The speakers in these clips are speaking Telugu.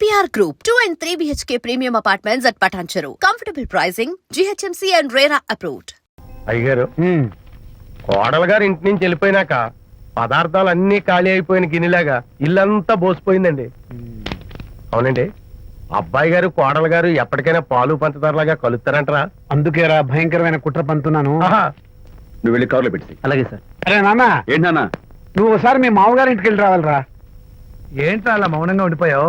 APR Group, 2 and 3 BHK premium apartments at Patancheru. Comfortable pricing, GHMC and RERA approved. అయ్యగారు కోడలు గారు ఇంటి నుంచి వెళ్ళిపోయినాక పదార్థాలు అన్ని ఖాళీ అయిపోయిన గిన్నెలాగా ఇల్లంతా బోసిపోయిందండి. అవునండి అబ్బాయి గారు కోడలు గారు ఎప్పటికైనా పాలు పంచదారలాగా కలుస్తారంటరా? అందుకేరా భయంకరమైన కుట్ర పంతున్నాను. నువ్వు వెళ్ళి కారులో పెట్టి. అలాగే సార్. అరే నాన్న. ఏంటన్నా నువ్వు ఒకసారి మీ మామగారి ఇంటికి వెళ్ళి రావాలిరా. ఏంట్రా అలా మౌనంగా ఉండిపోయావు?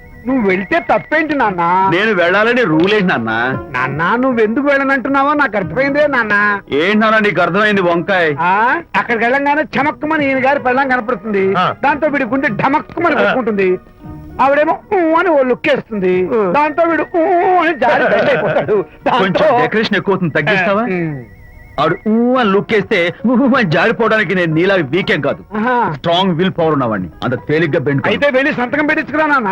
నువ్వు వెళ్తే తప్పేంటి నాన్న? నేను వెళ్ళాలని రూల్ ఏంటి నాన్న? నాన్న నువ్వు ఎందుకు వెళ్ళనంటున్నావో నాకు అర్థమైందే నాన్న. ఏంటి నాన్న నీకు అర్థమైంది వంకాయ? ఆ అక్కడికి వెళ్ళంగానే చమక్కుమని ఈయన గారి పెళ్ళం కనపడుతుంది. ఆ. దాంతో వీడి గుండె ఢమక్కుమని కొట్టుకుంటుంది. ఆవిడేమో ఊ అని ఓ లుక్ వేస్తుంది. దాంతో వీడు ఊ అని జారి బెడ్ అయిపోతాడు. కొంచెం దాంతో డెకరేషన్ ఎక్కువ అవుతుంది తగ్గిస్తావా? ఉమ్. ఆవిడ ఊ అని లుక్ వేస్తే ఊ అని జారిపోవడానికి నేను నీలా వీకెం కాదు. ఆహా. స్ట్రాంగ్ విల్ పవర్ ఉన్నవాడిని. అంత తేలిగ్గా బెండ్ అయితే వెళ్ళి సంతకం పెట్టించుకురా నాన్న.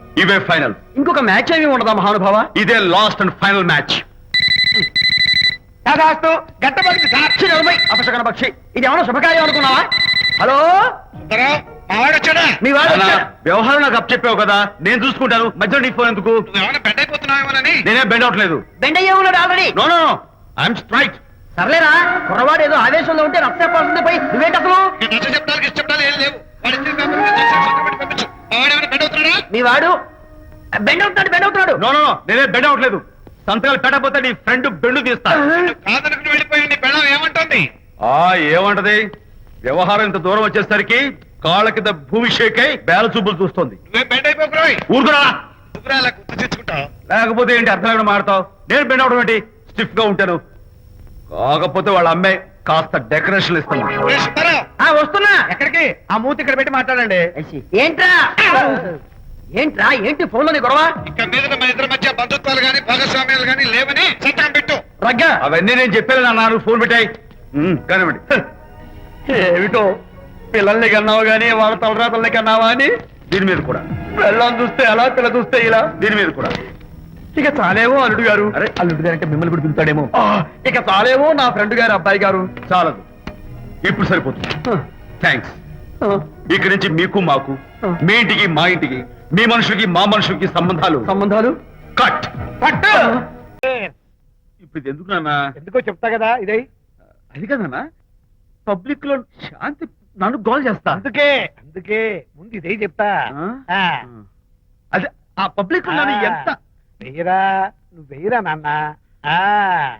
ఇవే ఫైనల్. ఇంకొక మ్యాచ్ ఏమి ఉండదా మహానుభావ? ఇదే లాస్ట్ అండ్ ఫైనల్ మ్యాచ్. గట్టబడి పక్షి నలభై. అపశకన పక్షి. ఇది ఏమైనా శుభకార్యం అనుకున్నావా? హలో? మీ వాడు. వ్యవహారం నాకు అప్ చెప్పావు కదా నేను చూసుకుంటాను. మధ్యలో నీ ఫోన్ ఎందుకు? ఏమైనా బెడ్ అయిపోతున్నావేమోనని నేనే బెండ్ అవట్లేదు. బెండ్ అయ్యే ఉన్నాడు already. No no I'm straight. సర్లేరా కుర్రవాడు ఏదో ఆవేశంలో ఉంటే రక్త పోయి నువ్వేంటి అసలు? నచ్చ చెప్తానికి ఇష్ట చెప్తాను ఏం లేవు. మీ వాడు బెండ్ అవుతున్నాడు బెండ్ అవుతున్నాడు. నో నో నేనే బెండ్ అవట్లేదు సంతకాలు పెట్టకపోతే నీ ఫ్రెండ్ బెండు తీస్తా. కాదనుకుని వెళ్ళిపోయి నీ పెళ్ళం ఏమంటుంది? ఆ ఏమంటది? వ్యవహారం ఇంత దూరం వచ్చేసరికి కాళ్ళ కింద భూమి షేక్ అయి బేల చూపులు చూస్తుంది. నువ్వే బెడ్ అయిపోకురాయి ఊరుకురా. నువ్వురా అలా గుర్తు తెచ్చుకుంటావు. లేకపోతే ఏంటి అర్థం లేకుండా మాడతావు? నేను బెండ్ అవడం ఏంటి? స్టిఫ్గా ఉంటాను. కాకపోతే వాళ్ళ అమ్మాయి కాస్త డెకరేషన్ ఇస్తాను. వస్తున్నా. ఎక్కడికి? ఆ మూతి ఇక్కడ పెట్టి మాట్లాడండి. ఏంట్రా? ఏంట్రా? ఏంటి ఫోన్లోని గొడవ? ఇక మీద మన ఇద్దరి మధ్య బంధుత్వాలు గాని భాగస్వామ్యాలు గాని లేవని సంతకం పెట్టు. రగ్గా అవన్నీ నేను చెప్పాను అన్నారు ఫోన్ పెట్టాయి. కానివ్వండి. ఏమిటో? పిల్లల్ని కన్నావు గానీ వాళ్ళ తలరాతల్ని కన్నావా అని? దీని మీద కూడా. పిల్లల్ని చూస్తే అలా పిల్ల చూస్తే ఇలా. దీని మీద కూడా. ఇక చాలేమో అల్లుడు గారు. అరే. అల్లుడు గారు అంటే మిమ్మల్ని కూడా పిలుతాడేమో ఇక చాలేమో నా ఫ్రెండ్ గారు అబ్బాయి గారు. చాలదు. ఇప్పుడు సరిపోతుంది. థ్యాంక్స్ ఇక్కడి నుంచి మీకు మాకు మీ ఇంటికి మా ఇంటికి మీ మనుషులకి మా మనుషులకి సంబంధాలు. సంబంధాలు? కట్ పట్టు ఇప్పుడు ఇది ఎందుకు నాన్న? ఎందుకో చెప్తా కదా ఇదే. అది కదన్నా పబ్లిక్లో శాంతి నన్ను గోల్ చేస్తా. అందుకే అందుకే ముందు ఇదే చెప్తా. ఆ? ఆ. అదే ఆ పబ్లిక్లో. ఎంత వెయ్యరా నువ్వు వెయ్యరా నాన్న? ఆ.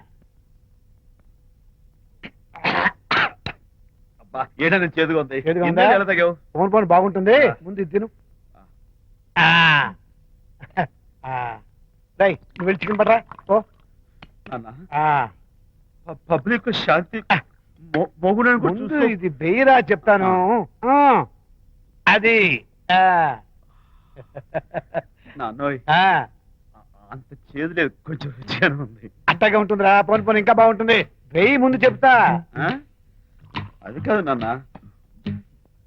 అబ్బా ఏడని చేదుగా ఉంది. చేదుగా ఉందా? ఇందాక ఎలా తాగావు? ఫోన్ ఫోన్ బాగుంటుంది. ముందు ఇది తిను. ఆ. ఆ. రేయ్, నువ్వు వెళ్ళి చికెన్ పట్టరా. ఓ నాన్న. పబ్లిక్ శాంతి. మొ- మొగుడని కూడా ముందు చూసుకో. ఇది చెప్తాను. ఆ, అది. ఆ, నాన్నోయ్. ఆ, అంత చేదు లేదు కొంచెం రుచిగానే ఉంది అట్టగా ఉంటుందిరా పోను పోను ఇంకా బాగుంటుంది వెయ్యి ముందు చెప్తా ఆ? అది కాదు నాన్న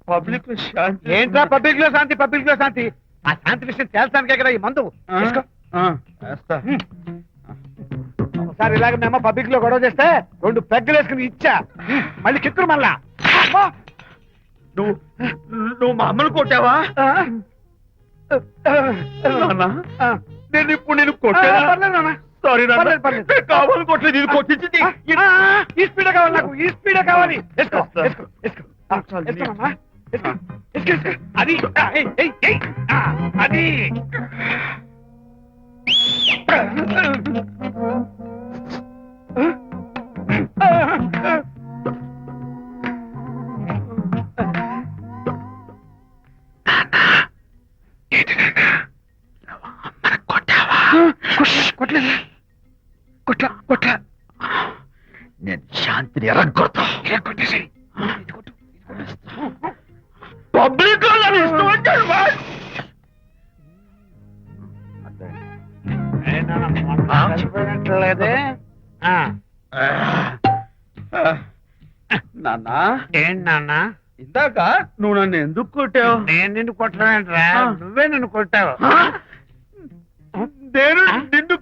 పబ్లిక్లో శాంతి ఏంట్రా పబ్లిక్లో శాంతి పబ్లిక్లో శాంతి ఆ శాంతి విషయం తేల్చడానికే కదా ఈ మందు ఆ? తీసుకో. ఆ, వేస్తా. ఒకసారి ఇలాగ మేము పబ్లిక్లో గొడవ చేస్తే రెండు పెగ్గలు వేసుకుని ఇచ్చా మళ్ళీ కిక్కురు మళ్ళా! నువ్వు నువ్వు మా అమ్మను కొట్టావా? నాన్న ఆ. నేను ఇప్పుడు నేను కొట్టానా. సారీ కావాలని కొట్టలేదు ఇది కొట్టించింది. ఈ స్పీడ్ కావాలి నాకు ఈ స్పీడ్ కావాలి. వేసుకో, వేసుకో, కొట్ల కొట్ల. నేను శాంతిని ఎరగొడతా. పబ్లిక్లో నన్ను ఇష్టం ఏంటి నాన్న? ఇందాక నువ్వు నన్ను ఎందుకు కొట్టావు? నేను నిన్ను ఆ. నువ్వే నన్ను కొట్టావు. నేను? నిన్ను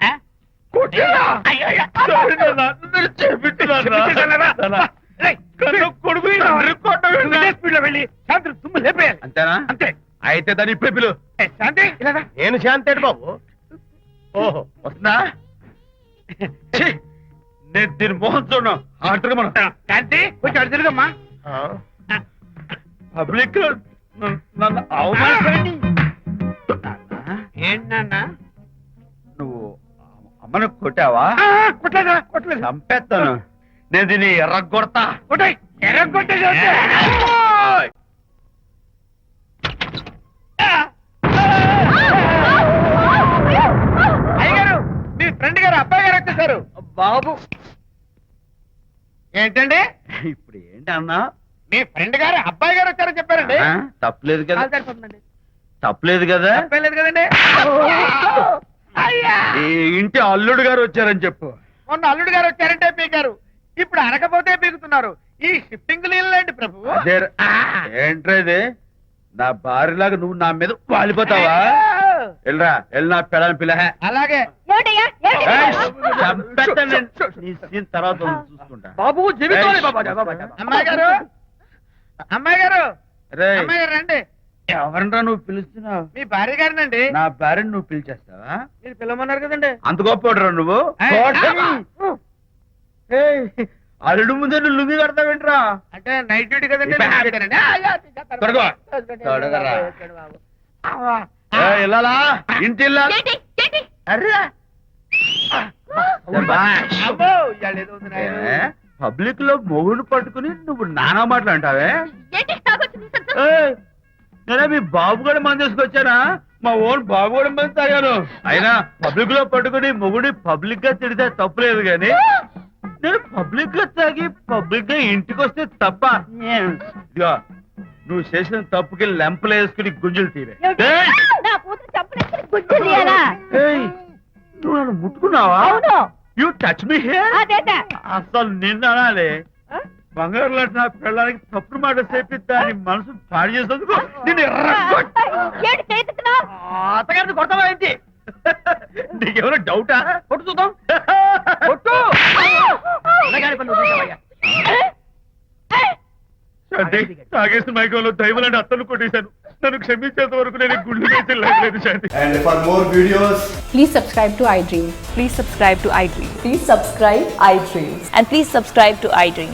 అంతేనా? అంతే. అయితే దాని ఇప్పుడే పిలు ఏ, శాంతి. నేను శాంతేడు బాబు. ఓహో వస్తుందా నేను దీని మోహన్ చూడను. మనం. శాంతి కొంచెం తిరుగమ్మా. ఆ, పబ్లిక్ నన్ను- నన్ను అవమానించండి ఏంటి నాన్న? నువ్వు అమ్మను కొట్టావా? ఆ, కొట్టలేదురా కొట్టలేదు. చంపేస్తాను. నేను దీన్ని ఎర్రగొడతా. కొట్టాయి ఎర్ర కొట్టేసి అయ్యగారు మీ ఫ్రెండ్ గారు అబ్బాయి గారు వచ్చేసారు. బాబు. ఏంటండి? ఇప్పుడు ఏంటన్నా మీ ఫ్రెండ్ గారు అబ్బాయి గారు వచ్చారని చెప్పారండి. తప్పలేదు కదా. తప్పలేదు కదా. తప్పేలేదు కదండి. ఈ ఇంటి అల్లుడు గారు వచ్చారని చెప్పు. మొన్న అల్లుడు గారు వచ్చారంటే పీకారు. ఇప్పుడు అనకపోతే పీకుతున్నారు. ఈ షిఫ్టింగ్ లేండి ప్రభు? అదే ఏంట్రా ఇది? నా భార్యలాగా నువ్వు నా మీద వాలిపోతావా? వెళ్ళరా వెళ్ళి నా పెళ్ళని పిల్ల అలాగే. తర్వాత చూసుకుంటా. బాబు అమ్మాయి గారు! అమ్మాయి గారు! రేయ్, అమ్మాయి గారు రండి. ఎవరినరా నువ్వు పిలుస్తున్నావు? మీ భార్య గారినండి. నా భార్యను నువ్వు పిలిచేస్తావా? మీరు పిలవమన్నారు కదండి. అంత గొప్ప నువ్వు? అల్లుడు ముందే నువ్వు లుంగి కడతావేంట్రా? అంటే నైట్ డ్యూటీ కదండి ఇల్లాలా? ఇంటి పబ్లిక్లో మొగుడు పట్టుకుని నువ్వు నానా మాటలు అంటావే? నేనే మీ బాబు కూడా మంది తీసుకొచ్చానా మా ఓన్ బాబు కూడా మంది తాగాను. అయినా పబ్లిక్లో పట్టుకుని మొగుడి పబ్లిక్గా తిడితే తప్పులేదు గాని నేను పబ్లిక్గా తాగి పబ్లిక్గా ఇంటికి వస్తే తప్ప. ఇదిగో నువ్వు చేసిన తప్పుకి లెంపలు వేసుకుని గుంజులు తీరే ఏయ్, ఏయ్, నువ్వు నన్ను ముట్టుకున్నావా? యూ టచ్ మీ హియర్ అసలు నిన్న అనాలి. బంగారు లాంటి నా పిల్లలకి తప్పుడు మాట చెప్పి దాని మనసు పాడు చేసేందుకు నేను అత్తగారిని కొడతావా ఏంటి నీకెవరో డౌటా కొట్టు చూద్దాం కొట్టు. శాంతి తాగేసిన మైకంలో దైవలాంటి అత్తలు కొట్టేశాను నన్ను క్షమించేంత వరకు నేను గుండె వేసి లేదు Shanti And for more videos, Please subscribe to iDream. Please subscribe to iDream. Please subscribe iDream. And please subscribe to iDream.